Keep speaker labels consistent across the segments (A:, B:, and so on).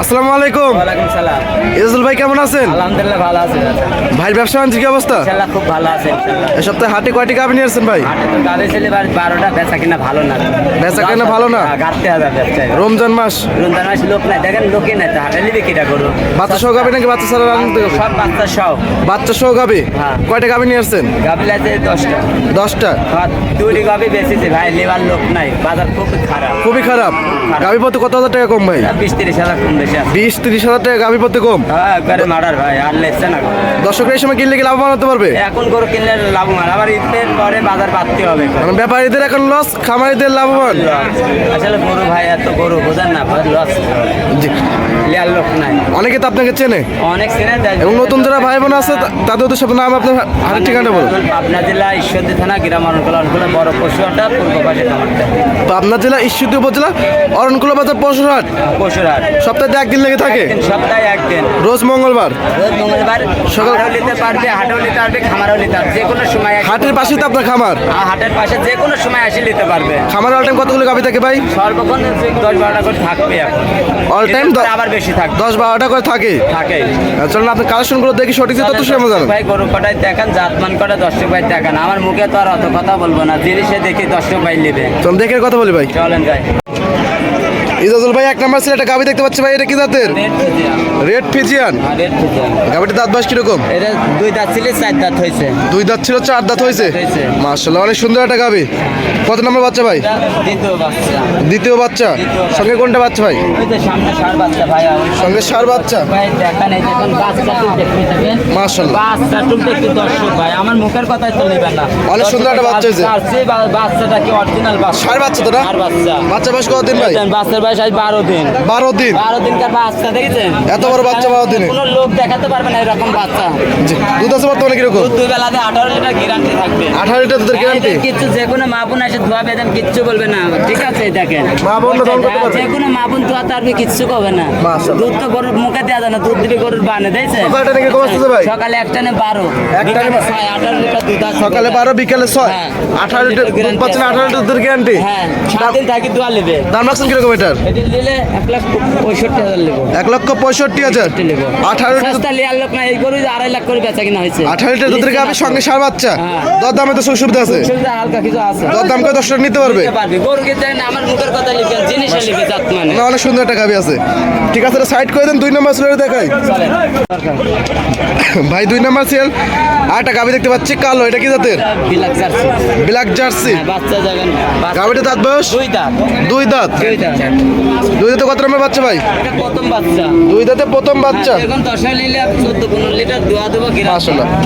A: আসসালামু আলাইকুম।
B: ওয়ালাইকুম সালাম।
A: ইজাজুল ভাই কেমন আছেন?
B: আলহামদুলিল্লাহ ভালো আছে
A: ভাই ব্যবসা বাণিজ্য কি অবস্থা
B: খুব ভালো আছে ইনশাল্লাহ।
A: এ সপ্তাহে হাটে কয়টি গাভি নিয়ে আসছেন ভাই?
B: হাটে তো গাবে ছেলে বার বারোটা বেচা কিনা ভালো না।
A: বেচা কিনা ভালো না?
B: হবে ব্যবসায়।
A: রমজান মাস?
B: রমজান মাস লোক নাই দেখেন লোকে নাই তো হাটে নিবে কিটা করো
A: বাচ্চা সহ নাকি বাচ্চা ছাড়া আনতে হবে?
B: সব বাচ্চা সব
A: বাচ্চা সহ গাবি
B: হ্যাঁ।
A: কয়টা গাবি নিয়ে আসছেন?
B: গাবি আছে দশটা।
A: দশটা?
B: আর দুটি গাবি বেশিছে ভাই লেবার লোক নাই বাজার খুব খারাপ।
A: খুবই খারাপ। গাবি পথে কত হাজার টাকা কম ভাই?
B: বিশ তিরিশ হাজার কম বেশি
A: তিরিশ। হাজার টাকা গাবি পড়তে কম?
B: হ্যাঁ একবারে মারার ভাই আর লেগছে না।
A: দর্শকরা সময় কিনলে কি লাভবান হতে পারবে?
B: এখন গরু কিনলে লাভবান আবার ঈদের পরে বাজার বাড়তে হবে।
A: মানে ব্যাপারীদের এখন লস খামারিদের লাভবান।
B: আসলে গরু ভাই এত গরু বোঝেন না লস। লিয়ার লোক নাই।
A: অনেকে তো আপনাকে চেনে।
B: অনেক সিনে
A: এবং নতুন যারা ভাই বোন আছে তা- তাদের উদ্দেশ্যে আপনার নাম আপনার হাটের ঠিকানা বলুন।
B: পাবনা জেলা ঈশ্বরদী থানা গ্রাম অরণকলা অরণকলা বড় পশুহাটা পূর্ব পাশে
A: পাবনা জেলা ঈশ্বরদী উপজেলা অরণকুলা বাজার পশুরহাট
B: পশুরহাট
A: সপ্তাহে একদিন লেগে থাকে।
B: সপ্তাহে একদিন।
A: রোজ মঙ্গলবার।
B: রোজ মঙ্গলবার
A: সকাল-
B: নিতে পারবে হাটেও নিতে পারবে খামারও নিতে পারবে যে কোনো সময়
A: হাটের পাশে তো আপনার খামার।
B: হাটের পাশে যে কোনো সময় আসে নিতে পারবে।
A: খামার অল টাইম কতগুলো গাভি থাকে ভাই?
B: সর্বক্ষণ দশ বারোটা করে থাকবে
A: time
B: এর আবার বেশি থাকে।
A: দশ বারোটা করে থাকে?
B: থাকে।
A: চলুন আপনি কালেকশনগুলো দেখি সঠিক তথ্য সেরকম জানেন।
B: ভাই গরু কটাই দেখান জাতমান কটা দর্শক ভাই দেখেন। আমার মুখে তো আর অত কথা বলব না জিনিসে দেখি দর্শক ভাই নেবে।
A: চল দেখে কথা বলি ভাই।
B: চলেন ভাই।
A: ইজাজুল ভাই এক নাম্বার ছিল একটা গাভি দেখতে পাচ্ছি ভাই এটা কি জাতের?
B: Red
A: Friesian.
B: আর
A: গাভিটির দাঁত বাস কীরকম?
B: এটা দুই দাঁত ছিল চার দাঁত হয়েছে।
A: দুই দাঁত ছিল চার দাঁত হয়েছে। মার্শাল্লাহ অনেক সুন্দর একটা গাভি। কত নম্বর বাচ্চা ভাই?
B: দ্বিতীয় বাচ্চা।
A: সঙ্গে কোনটা বাচ্চা ভাই?
B: সামনে সার বাচ্চা
A: সঙ্গে অনেক সুন্দর একটা বাচ্চা হয়েছে।
B: বাচ্চা বাচ্চাটা কি অরিজিনাল বাচ্চা?
A: বাচ্চা তো না?
B: বাচ্চা।
A: বাচ্চা বয়স কতদিন ভাই?
B: বাচ্চার বয়স আজ বারো দিন।
A: বারো দিন?
B: বারো দিনকার বাচ্চা দেখেছেন?
A: এত বড় বাচ্চা বারো দিনে?
B: কোনো লোক দেখাতে পারবে না এরকম বাচ্চা।
A: জি। দুধ আছে বর্তমানে কীরকম?
B: দুধ দুই বেলাতে আঠারো লিটার গ্যারান্টি থাকবে।
A: আঠারো লিটার দুধের গ্যারান্টি
B: কিচ্ছু যে কোনো মা এসে ধোয়া বেদেন কিচ্ছু বলবে না। ঠিক আছে দেখেন।
A: মা তো দমন করতে পারবে?
B: যে কোনো মা ধোয়া তার কিচ্ছু করবে না। দুধ তো গরুর মুখে দেওয়া যায় না দুধ দিবে গরুর বানে দিয়েছে সকালে একটানে বারো।
A: একটানে
B: বিকালে ছয় আঠারো লিটার দুধ
A: সকালে বারো বিকালে ছয়?
B: হ্যাঁ।
A: আঠারো লিটার পাচ্ছেন আঠারো লিটার দুধের গ্যারান্টি
B: হ্যাঁ সাত দিন থাকি দোয়া নেবে
A: দাম রাখছেন কীরকম এটার?
B: এটি নিলে এক লাখ পঁয়ষট্টি হাজার নেব
A: এক লক্ষ পঁয়ষট্টি হাজার?
B: নেব
A: আঠারো
B: সস্তা লিয়ার লোক না এই গরু আড়াই লাখ করে বেচা কিনা হয়েছে।
A: আঠারো লিটার দুধের গাভি সঙ্গে সার বাচ্চা।
B: হ্যাঁ।
A: দর দামে তো সুযোগ সুবিধা আছে।
B: সুবিধা হালকা কিছু আছে।
A: দর দাম করে দশ টাকা নিতে পারবে।
B: গরু কিনতে আমার মুখের কথা লিখে জিনিসে লিখে জাত মানে।
A: না, অনেক সুন্দর একটা গাভি আছে। ঠিক আছে সাইড করে দেন দুই নম্বর সিলের দেখাই। ভাই দুই নম্বর সিল আর একটা গাভি দেখতে পাচ্ছি কালো। এটা কি জাতের?
B: Black jersey.
A: Black jersey.
B: হ্যাঁ, বাচ্চা যাবেন
A: দাঁত বয়স?
B: দুই দাঁত।
A: দুই দাঁত।
B: দুই দাঁত
A: কত নম্বর বাচ্চা ভাই?
B: প্রথম বাচ্চা।
A: দুই দাঁতে প্রথম বাচ্চা।
B: হ্যাঁ, এখন দশ নিলে চোদ্দ পনেরো লিটার দোয়া দেবো কিনা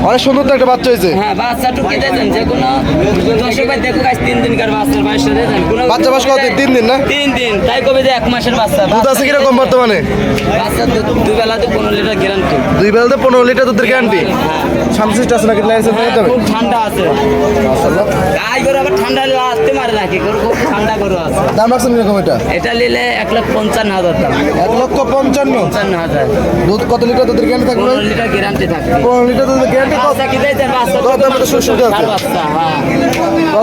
A: অনেক সুন্দর তো একটা বাচ্চা হয়েছে।
B: হ্যাঁ বাচ্চা টুকি দিয়েছেন যে কোনো দর্শক ভাই দেখো আজ তিন দিনকার বাচ্চার বয়সটা কোনো
A: বাচ্চা বয়স কত তিন দিন না?
B: তিন দিন। তাই কবে যে এক মাসের বাচ্চা।
A: দুধ আছে কীরকম বর্তমানে?
B: বাচ্চা দুই বেলাতে পনেরো লিটার গ্যারান্টি।
A: দুই বেলাতে পনেরো লিটার দুধের গ্যারান্টি? সামসিস্ট আছে নাকি? লাইসেন্স নিতে হবে?
B: খুব ঠান্ডা আছে। গাই গরু আবার ঠান্ডা আসতে পারে নাকি? গরু খুব ঠান্ডা গরু আছে।
A: দাম রাখছেন কীরকম এটা?
B: এটা নিলে এক লাখ পঞ্চান্ন হাজার দাম।
A: এক লক্ষ পঞ্চান্ন?
B: পঞ্চান্ন হাজার।
A: দুধ কত লিটার দুধের গ্যারান্টি থাকবে?
B: পনেরো লিটার গ্যারান্টি থাকবে।
A: পনেরো লিটার দুধের গ্যারান্টি
B: বাচ্চা কি দিয়েছেন বাচ্চা
A: দামে আছে।
B: হ্যাঁ।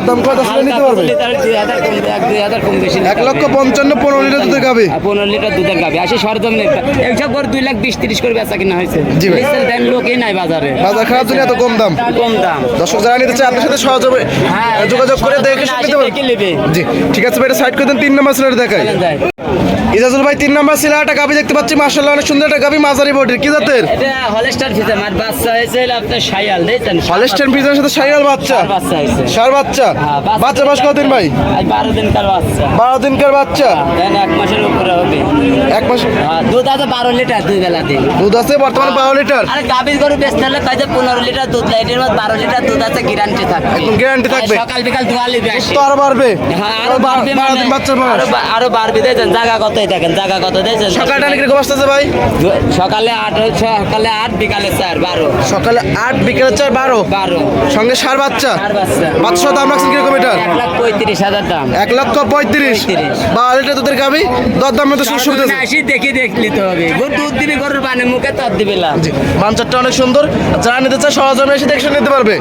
A: দাম কত নিতে পারবে?
B: দুই হাজার কম এক দুই হাজার কম বেশি
A: এক লক্ষ পঞ্চান্ন পনেরো লিটার দুধের গাভি
B: আর পনেরো লিটার দুধের গাবি। আসে সরজমিনে এইসব করে দুই লাখ বিশ তিরিশ করে বেচা কিনা হয়েছে।
A: জি ভাই।
B: দেন লোকই নাই বাজারে।
A: বাজার খারাপ জন্য এত কম দাম?
B: কম দাম।
A: দর্শক যারা নিতে চায় আপনার সাথে সহযোগে
B: হ্যাঁ
A: যোগাযোগ করে দেখে পারবে। জি ঠিক আছে ভাই সাইড করে দেন তিন নম্বর সিলেট দেখাই।
B: Oh!
A: ইজাজুল ভাই তিন নম্বর সিলা একটা গাভি দেখতে পাচ্ছি। মার্শাল্লাহ অনেক সুন্দর একটা গাভি মাঝারি বডির। কি জাতের?
B: এটা হলস্টার ফিতে আমার বাচ্চা হয়েছে আপনার শাইয়াল দেখছেন?
A: হলেস্টেন ফ্রিজের সাথে সাইরাল বাচ্চা?
B: বাচ্চা হয়েছে।
A: সার বাচ্চা?
B: হ্যাঁ,
A: বাচ্চা বয়স কতদিন ভাই?
B: আজ বারো দিনকার বাচ্চা।
A: বারো দিনকার বাচ্চা?
B: দেন এক মাসের উপরে হবে।
A: এক মাস
B: হ্যাঁ, দুধ আছে বারো লিটার দুই বেলা দিন
A: দুধ আছে বর্তমানে বারো লিটার?
B: আরে গাভীর গরু বেচতে হলে কাজে পনেরো লিটার দুধ এটার মধ্যে বারো লিটার দুধ আছে গ্যারান্টি থাকবে।
A: একদম guarantee থাকবে।
B: সকাল বিকাল ধোয়া লিবে
A: তো আরও বাড়বে।
B: হ্যাঁ, আরও বাড়বে মানে-
A: দিন
B: আরও বাড়বে দেখেন জায়গা কতই দেখেন জায়গা কত দেখেন
A: সকালটা কীরকম আসতেছে ভাই?
B: সকালে আট সকালে আট বিকালে চার বারো।
A: সকালে আট বিকেলে চার বারো?
B: বারো।
A: সঙ্গে সার বাচ্চা?
B: বাচ্চা।
A: দাম রাখছেন কীরকম এটার
B: এক লাখ পঁয়ত্রিশ হাজার দাম।
A: এক লক্ষ পঁয়ত্রিশ। বারো লিটার দুধের গাভি দর দাম তো সুযোগ সুবিধা
B: আসি দেখি দেখ নিতে হবে। দুধ দিবি গরুর বানে মুখে তর দিবি না
A: মানচারটা অনেক সুন্দর। যারা নিতে চায় সহজমে এসে দেখে নিতে পারবে।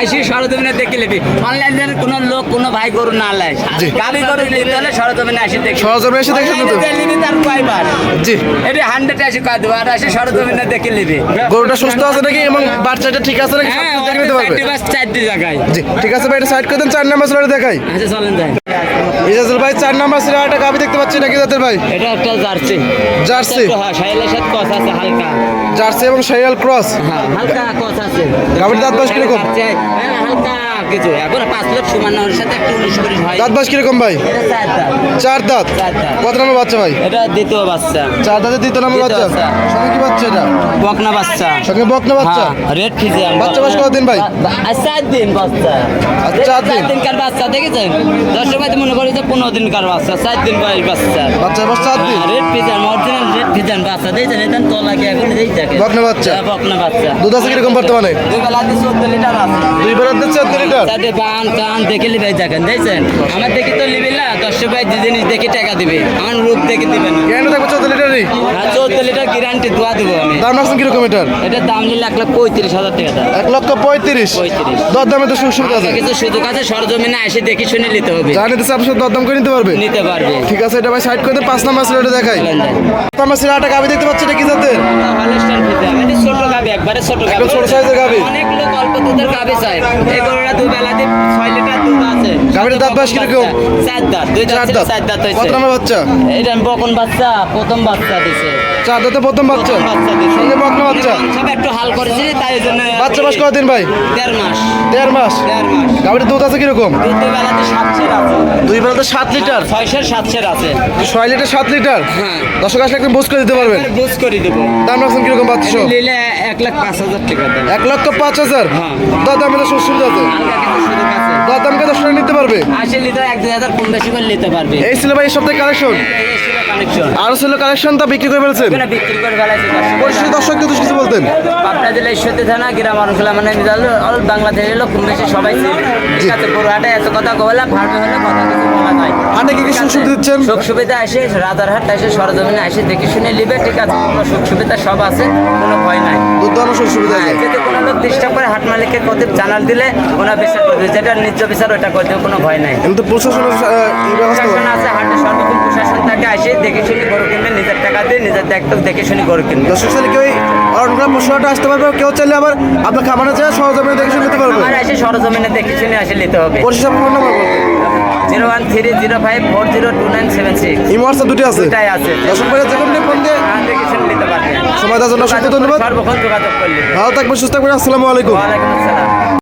B: আসি সরজমিনে দেখে নিবি। অনলাইনে কোনো লোক কোনো ভাই গরু না লাই। গাবি গরু নিতে হলে সরজমিনে আসি দেখি
A: সরজমিনে এসে দেখে
B: নিবি। তার কয়বার?
A: জি।
B: এটি হান্ড্রেড আসে কয় দেবো আর আসে সরজমিনে দেখে নেবে।
A: গরুটা সুস্থ আছে নাকি এবং বাচ্চাটা ঠিক আছে নাকি? সব
B: হ্যাঁ
A: দেখে নিতে পারবে।
B: চারটি জায়গায়
A: জি ঠিক আছে ভাই এটা সাইড করে দেন চার নাম্বার সিলেটে দেখাই।
B: আচ্ছা চলেন যাই।
A: ইজাজুল ভাই চার নাম্বার সিলেটে একটা গাবি দেখতে পাচ্ছি নাকি জাতের ভাই?
B: এটা একটা জার্সি।
A: জার্সি?
B: হ্যাঁ সাইলের সাথে কথা আছে হালকা।
A: জার্সি এবং শাইয়াল ক্রস।
B: হ্যাঁ হালকা কথা আছে।
A: গাভীর দাঁত বয়স কীরকম?
B: হ্যাঁ, হালকা কিছু এখন পাঁচ লোক সমান ওর সাথে একটু উনিশ বিশ হয়।
A: দাঁত বাস কীরকম ভাই?
B: চার দাঁত।
A: কত নম্বর বাচ্চা ভাই?
B: এটা দ্বিতীয় বাচ্চা।
A: চার দাঁতের দ্বিতীয় নম্বর বাচ্চা?
B: বাচ্চা।
A: সঙ্গে কি বাচ্চা এটা?
B: বকনা বাচ্চা।
A: সঙ্গে বকনা বাচ্চা?
B: হ্যাঁ রেড ফিজিয়াম
A: বাচ্চা বয়স কতদিন ভাই?
B: চার দিন বাচ্চা।
A: চার দিন।
B: চার দিন কার বাচ্চা দেখেছেন? দর্শক ভাই মনে করি যে পনেরো দিন কার বাচ্চা চার দিন বয়স বাচ্চা।
A: বাচ্চা বয়স চার দিন?
B: রেড ফিজিয়াম অরিজিনাল রেড ফিজিয়াম বাচ্চা এটা তলা কি এখন এই থাকে
A: বকনা বাচ্চা।
B: হ্যাঁ, বকনা বাচ্চা।
A: দুধ আছে কীরকম বর্তমানে?
B: দুই বেলা দিয়ে চোদ্দ লিটার আছে।
A: দুই বেলার দিচ্ছে চোদ্দ লিটার?
B: দেখেন আমার দেখি তো লিবি না দর্শক ভাই যে জিনিস দেখে টাকা দিবে আমার রূপ দেখে দিবে না।
A: কেন থাকবে চোদ্দ লিটারই?
B: আর চোদ্দ লিটার গ্যারান্টি দোয়া দেবো আমি।
A: দাম রাখছেন কীরকম এটার?
B: এটার দাম নিলে এক লাখ পঁয়ত্রিশ হাজার টাকা দাম।
A: এক লক্ষ পঁয়ত্রিশ?
B: পঁয়ত্রিশ।
A: দর দামে তো সুযোগ সুবিধা আছে।
B: কিছু সুযোগ আছে সরজমিনে এসে দেখে শুনে নিতে হবে।
A: যা নিতেছে আপনার সাথে দরদাম করে নিতে পারবে?
B: নিতে পারবে।
A: ঠিক আছে এটা ভাই সাইড করে পাঁচ নাম্বার সিলেটে দেখাই। পাঁচ নাম্বার সিলেটে গাবি দেখতে পাচ্ছি এটা কি জাতের?
B: ছোট গাভী, একবারে ছোট গাভী।
A: ছোট size এর
B: অনেক লোক অল্প দুধের গাভী চায়। এই গরুটা দুই বেলাতে ছয় লিটার দুধ আছে।
A: গাভীর দাঁত বয়স কীরকম?
B: চার দাঁত, দুই দাঁত
A: চার দাঁত
B: হয়েছে।
A: কত নাম্বার বাচ্চা?
B: এটা বকন বাচ্চা প্রথম বাচ্চা দিছে।
A: চার দাঁতে প্রথম বাচ্চা।
B: বাচ্চা দিছে।
A: সঙ্গে বকনা বাচ্চা।
B: সব একটু হাল করেছি তাই জন্য
A: বাচ্চা বাস কতদিন ভাই?
B: দেড় মাস।
A: দেড় মাস।
B: দেড় মাস।
A: গাভীর দুধ আছে কীরকম?
B: দুই বেলাতে সাতশের আছে।
A: দুই বেলাতে সাত লিটার?
B: ছয়শের সাতশের আছে।
A: ছয় লিটার সাত লিটার?
B: হ্যাঁ।
A: দর্শক আসলে একদম বুঝ করে দিতে পারবেন।
B: বুঝ করে দেবো।
A: দাম রাখছেন কীরকম বাচ্চা সব?
B: নিলে এক লাখ পাঁচ হাজার টাকা
A: এক লক্ষ পাঁচ হাজার?
B: হ্যাঁ।
A: দর দামে তো সুবিধা আছে দর দামকে দর্শক নিতে পারবে
B: আশি লিটার এক দুই হাজার কম বেশি করে নিতে পারবে।
A: এই ছিল ভাই এই সপ্তাহে কালেকশন আরও ছিল কালেকশন তা বিক্রি করে ফেলছেন?
B: বিক্রি করে ফেলাইছে।
A: পরিস্থিতি দর্শক কিন্তু কিছু বলতেন।
B: পাবনা জেলা ঈশ্বরদী থানা গ্রাম মানুষগুলা মানে মিজাল অল বাংলাদেশ এলো কম বেশি সবাই। ঠিক আছে পুরোহাটে এত কথা বললাম ফার্মে হলে কথা কিছু বলা যায়।
A: হাটে কি কি সুযোগ সুবিধা দিচ্ছেন?
B: সুখ সুবিধা আসে রাজারহাট এসে সরজমিনে আসে দেখে শুনে নিবে ঠিক আছে? কোনো সুখ সুবিধা সব আছে কোনো ভয় নাই।
A: দুধ দানো সুযোগ সুবিধা আছে।
B: যদি কোনো লোক ডিস্টার্ব করে হাট মালিককে কত জানাল দিলে ওনার বিচার করবে যেটা নিজ বিচার ওটা করতে কোনো ভয় নাই।
A: কিন্তু প্রশাসনের ব্যবস্থা
B: আছে হাটে সর্বক্ষণ প্রশাসন থাকে আসে দেখে শুনে গরু কিনবে নিজের টাকা দিয়ে নিজের দায়িত্ব দেখে শুনে গরু কিনবে
A: দর্শক চাইলে কেউ অরণগ্রাম পশুহাটে আসতে পারবে কেউ চাইলে আবার আপনার খামারে যায় সহজমে দেখে শুনে নিতে পারবে।
B: আমার এসে সরজমিনে দেখে শুনে আসে নিতে হবে।
A: পরিষেবা phone number
B: zero one three zero five four zero two nine seven six.
A: WhatsApp দুটি আছে।
B: দুটাই আছে।
A: দর্শক ভাইরা যে কোনো ফোন দিয়ে
B: হ্যাঁ, দেখে শুনে নিতে পারবে
A: সময় দেওয়ার জন্য অসংখ্য ধন্যবাদ।
B: সর্বক্ষণ যোগাযোগ করলে।
A: ভালো থাকবেন সুস্থ থাকবেন। আসসালামু আলাইকুম।
B: ওয়ালাইকুম আসসালাম।